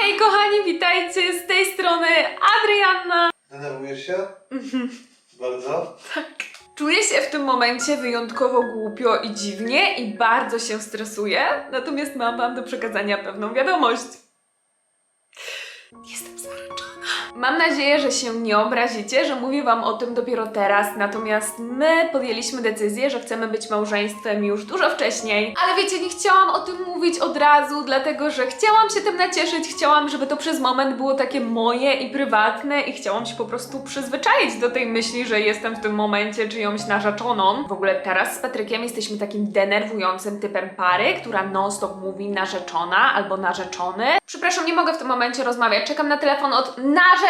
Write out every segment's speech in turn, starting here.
Hej kochani, witajcie z tej strony Adrianna. Denerwujesz się? Bardzo? Czuję się w tym momencie wyjątkowo głupio i dziwnie i bardzo się stresuję, natomiast mam wam do przekazania pewną wiadomość. Jestem. Mam nadzieję, że się nie obrazicie, że mówię wam o tym dopiero teraz, natomiast my podjęliśmy decyzję, że chcemy być małżeństwem już dużo wcześniej. Ale wiecie, nie chciałam o tym mówić od razu, dlatego że chciałam się tym nacieszyć, chciałam, żeby to przez moment było takie moje i prywatne i chciałam się po prostu przyzwyczaić do tej myśli, że jestem w tym momencie czyjąś narzeczoną. W ogóle teraz z Patrykiem jesteśmy takim denerwującym typem pary, która non-stop mówi narzeczona albo narzeczony. Przepraszam, nie mogę w tym momencie rozmawiać, czekam na telefon od narzeczonego.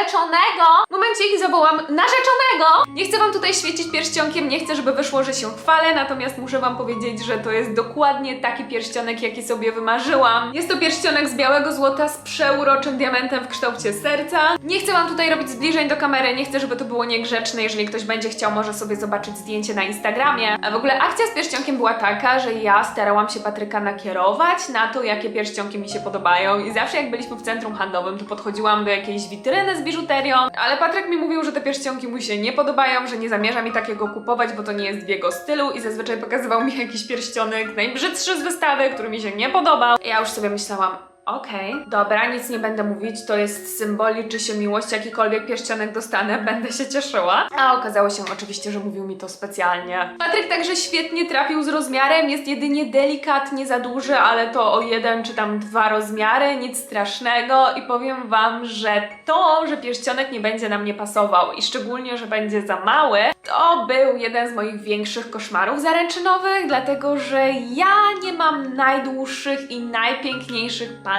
W momencie, kiedy zawołam narzeczonego, nie chcę wam tutaj świecić pierścionkiem, nie chcę, żeby wyszło, że się chwalę, natomiast muszę wam powiedzieć, że to jest dokładnie taki pierścionek, jaki sobie wymarzyłam. Jest to pierścionek z białego złota z przeuroczym diamentem w kształcie serca. Nie chcę wam tutaj robić zbliżeń do kamery, nie chcę, żeby to było niegrzeczne. Jeżeli ktoś będzie chciał, może sobie zobaczyć zdjęcie na Instagramie. A w ogóle akcja z pierścionkiem była taka, że ja starałam się Patryka nakierować na to, jakie pierścionki mi się podobają i zawsze jak byliśmy w centrum handlowym, to podchodziłam do jakiejś witryny z biżuterią, ale Patryk mi mówił, że te pierścionki mu się nie podobają, że nie zamierza mi takiego kupować, bo to nie jest w jego stylu i zazwyczaj pokazywał mi jakiś pierścionek najbrzydszy z wystawy, który mi się nie podobał. Ja już sobie myślałam, Okej, dobra, nic nie będę mówić, to jest symbol, liczy się miłość, jakikolwiek pierścionek dostanę, będę się cieszyła. A okazało się oczywiście, że mówił mi to specjalnie. Patryk także świetnie trafił z rozmiarem, jest jedynie delikatnie za duży, ale to o jeden czy tam dwa rozmiary, nic strasznego i powiem wam, że to, że pierścionek nie będzie na mnie pasował i szczególnie, że będzie za mały, to był jeden z moich większych koszmarów zaręczynowych, dlatego że ja nie mam najdłuższych i najpiękniejszych palców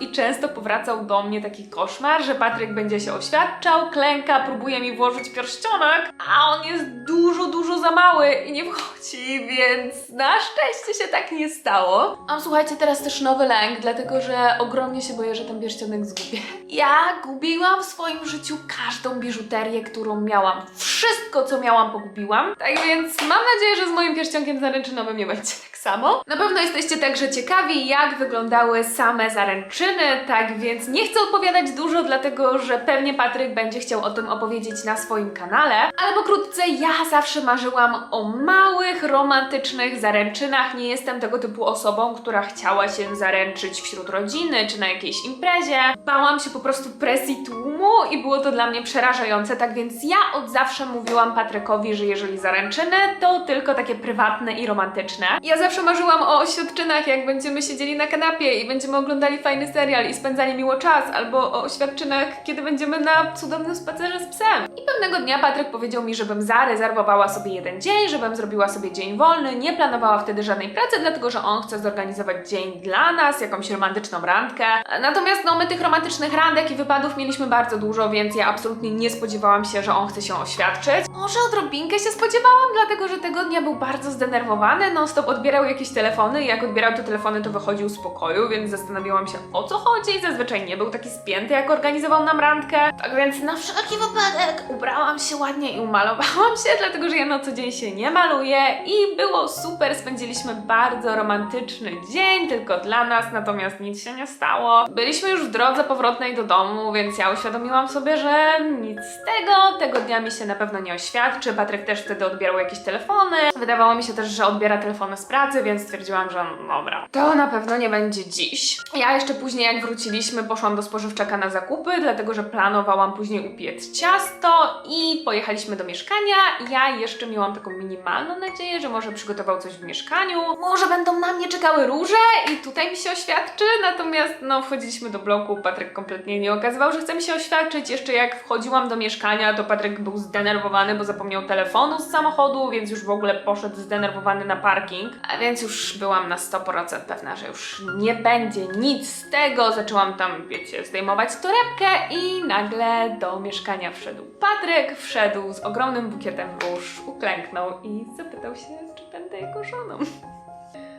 i często powracał do mnie taki koszmar, że Patryk będzie się oświadczał, klęka, próbuje mi włożyć pierścionek, a on jest dużo, dużo za mały i nie wchodzi, więc na szczęście się tak nie stało. Mam słuchajcie teraz też nowy lęk, dlatego że ogromnie się boję, że ten pierścionek zgubię. Ja gubiłam w swoim życiu każdą biżuterię, którą miałam. Wszystko, co miałam, pogubiłam. Tak więc mam nadzieję, że z moim pierścionkiem zaręczynowym nie będzie tak samo. Na pewno jesteście także ciekawi, jak wyglądały same zaręczyny, tak więc nie chcę odpowiadać dużo, dlatego że pewnie Patryk będzie chciał o tym opowiedzieć na swoim kanale. Ale pokrótce, ja zawsze marzyłam o małych, romantycznych zaręczynach. Nie jestem tego typu osobą, która chciała się zaręczyć wśród rodziny czy na jakiejś imprezie. Bałam się po prostu presji tłumu i było to dla mnie przerażające, tak więc ja od zawsze mówiłam Patrykowi, że jeżeli zaręczyny, to tylko takie prywatne i romantyczne. Ja zawsze marzyłam o oświadczynach, jak będziemy siedzieli na kanapie i będziemy oglądali fajny serial i spędzali miło czas, albo o oświadczynach, kiedy będziemy na cudownym spacerze z psem. I pewnego dnia Patryk powiedział mi, żebym zarezerwowała sobie jeden dzień, żebym zrobiła sobie dzień wolny, nie planowała wtedy żadnej pracy, dlatego że on chce zorganizować dzień dla nas, jakąś romantyczną randkę. Natomiast no, my tych romantycznych randek i wypadów mieliśmy bardzo dużo, więc ja absolutnie nie spodziewałam się, że on chce się oświadczyć. Może odrobinkę się spodziewałam, dlatego że tego dnia był bardzo zdenerwowany, non stop odbierał jakieś telefony i jak odbierał te telefony, to wychodził z pokoju, więc zastanawiałam się o co chodzi. Zazwyczaj nie był taki spięty, jak organizował nam randkę. Tak więc na wszelki wypadek ubrałam się ładnie i umalowałam się, dlatego że ja na co dzień się nie maluję i było super. Spędziliśmy bardzo romantyczny dzień, tylko dla nas, natomiast nic się nie stało. Byliśmy już w drodze powrotnej do domu, więc ja uświadomiłam sobie, że nic z tego, tego dnia mi się na pewno nie oświadczy. Patryk też wtedy odbierał jakieś telefony. Wydawało mi się też, że odbiera telefony z pracy, więc stwierdziłam, że dobra, to na pewno nie będzie dziś. Ja jeszcze później, jak wróciliśmy, poszłam do spożywczaka na zakupy, dlatego że planowałam później upiec ciasto i pojechaliśmy do mieszkania. Ja jeszcze miałam taką minimalną nadzieję, że może przygotował coś w mieszkaniu. Może będą na mnie czekały róże i tutaj mi się oświadczy. Natomiast no, wchodziliśmy do bloku, Patryk kompletnie nie okazywał, że chce mi się oświadczyć. Jeszcze jak wchodziłam do mieszkania, to Patryk był zdenerwowany, bo zapomniał telefonu z samochodu, więc już w ogóle poszedł zdenerwowany na parking. Więc już byłam na 100% pewna, że już nie będzie nic z tego. Zaczęłam tam, wiecie, zdejmować torebkę i nagle do mieszkania wszedł Patryk, wszedł z ogromnym bukietem róż, uklęknął i zapytał się, czy będę jego żoną.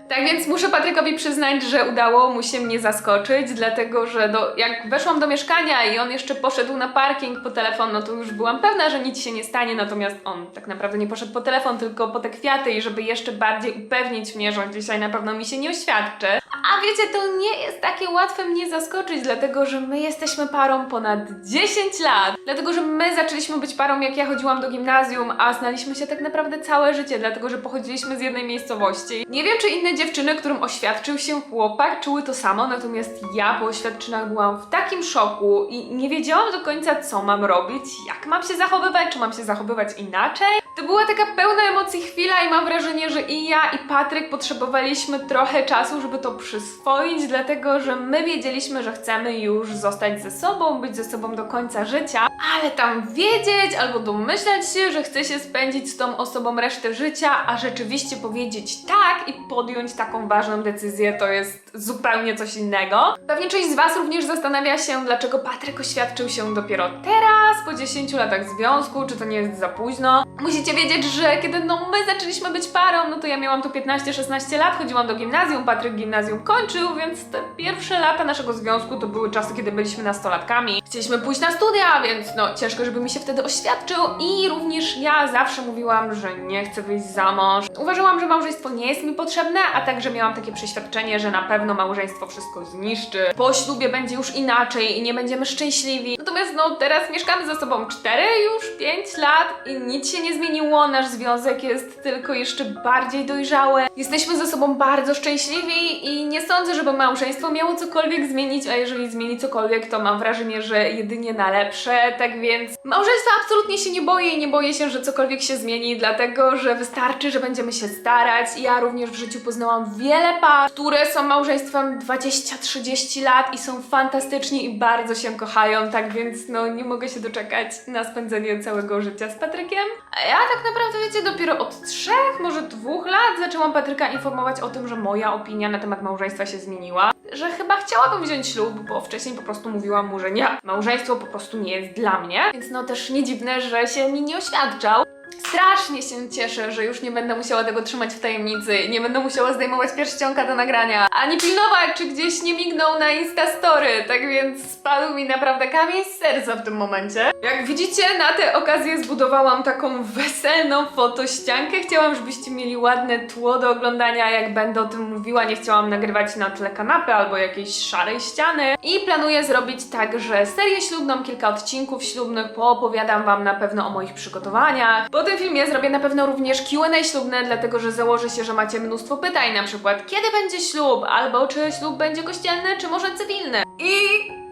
Tak więc muszę Patrykowi przyznać, że udało mu się mnie zaskoczyć, dlatego że do, jak weszłam do mieszkania i on jeszcze poszedł na parking po telefon, no to już byłam pewna, że nic się nie stanie, natomiast on tak naprawdę nie poszedł po telefon, tylko po te kwiaty i żeby jeszcze bardziej upewnić mnie, że dzisiaj na pewno mi się nie oświadczy. A wiecie, to nie jest takie łatwe mnie zaskoczyć, dlatego że my jesteśmy parą ponad 10 lat. Dlatego, że my zaczęliśmy być parą, jak ja chodziłam do gimnazjum, a znaliśmy się tak naprawdę całe życie, dlatego że pochodziliśmy z jednej miejscowości. Nie wiem, czy inne dziewczyny, którym oświadczył się chłopak, czuły to samo, natomiast ja po oświadczynach byłam w takim szoku i nie wiedziałam do końca, co mam robić, jak mam się zachowywać, czy mam się zachowywać inaczej. To była taka pełna emocji chwila i mam wrażenie, że i ja, i Patryk potrzebowaliśmy trochę czasu, żeby to przyswoić, dlatego że my wiedzieliśmy, że chcemy już zostać ze sobą, być ze sobą do końca życia, ale tam wiedzieć albo domyślać się, że chce się spędzić z tą osobą resztę życia, a rzeczywiście powiedzieć tak i podjąć taką ważną decyzję, to jest zupełnie coś innego. Pewnie część z Was również zastanawia się, dlaczego Patryk oświadczył się dopiero teraz, po 10 latach związku, czy to nie jest za późno. Musicie wiedzieć, że kiedy no my zaczęliśmy być parą, no to ja miałam tu 15-16 lat, chodziłam do gimnazjum, Patryk gimnazjum kończył, więc te pierwsze lata naszego związku to były czasy, kiedy byliśmy nastolatkami. Chcieliśmy pójść na studia, więc no ciężko, żeby mi się wtedy oświadczył i również ja zawsze mówiłam, że nie chcę wyjść za mąż. Uważałam, że małżeństwo nie jest mi potrzebne, a także miałam takie przeświadczenie, że na pewno małżeństwo wszystko zniszczy. Po ślubie będzie już inaczej i nie będziemy szczęśliwi. Natomiast no teraz mieszkamy ze sobą 4 już 5 lat i nic się nie zmieniło. Nasz związek jest tylko jeszcze bardziej dojrzały. Jesteśmy ze sobą bardzo szczęśliwi i nie sądzę, żeby małżeństwo miało cokolwiek zmienić, a jeżeli zmieni cokolwiek, to mam wrażenie, że jedynie na lepsze. Tak więc małżeństwa absolutnie się nie boję i nie boję się, że cokolwiek się zmieni, dlatego że wystarczy, że będziemy się starać. Ja również w życiu poznałam wiele par, które są małżeństwem 20-30 lat i są fantastyczni i bardzo się kochają, tak więc no nie mogę się doczekać na spędzenie całego życia z Patrykiem. A ja tak naprawdę, wiecie, dopiero od trzech, może dwóch lat zaczęłam Patryka informować o tym, że moja opinia na temat małżeństwa się zmieniła. Że chyba chciałabym wziąć ślub, bo wcześniej po prostu mówiłam mu, że nie, małżeństwo po prostu nie jest dla mnie. Więc no też nie dziwne, że się mi nie oświadczał. Strasznie się cieszę, że już nie będę musiała tego trzymać w tajemnicy, nie będę musiała zdejmować pierścionka do nagrania, ani pilnować, czy gdzieś nie mignął na Instastory, tak więc spadł mi naprawdę kamień z serca w tym momencie. Jak widzicie, na tę okazję zbudowałam taką weselną fotościankę. Chciałam, żebyście mieli ładne tło do oglądania, jak będę o tym mówiła. Nie chciałam nagrywać na tle kanapy albo jakiejś szarej ściany. I planuję zrobić także serię ślubną, kilka odcinków ślubnych, poopowiadam Wam na pewno o moich przygotowaniach. Po tym filmie zrobię na pewno również Q&A ślubne, dlatego że założę się, że macie mnóstwo pytań, na przykład kiedy będzie ślub, albo czy ślub będzie kościelny, czy może cywilny. I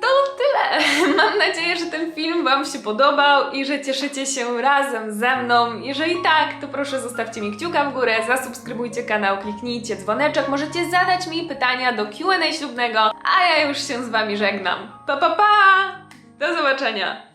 to tyle. Mam nadzieję, że ten film Wam się podobał i że cieszycie się razem ze mną. Jeżeli tak, to proszę zostawcie mi kciuka w górę, zasubskrybujcie kanał, kliknijcie dzwoneczek, możecie zadać mi pytania do Q&A ślubnego, a ja już się z Wami żegnam. Pa pa pa! Do zobaczenia!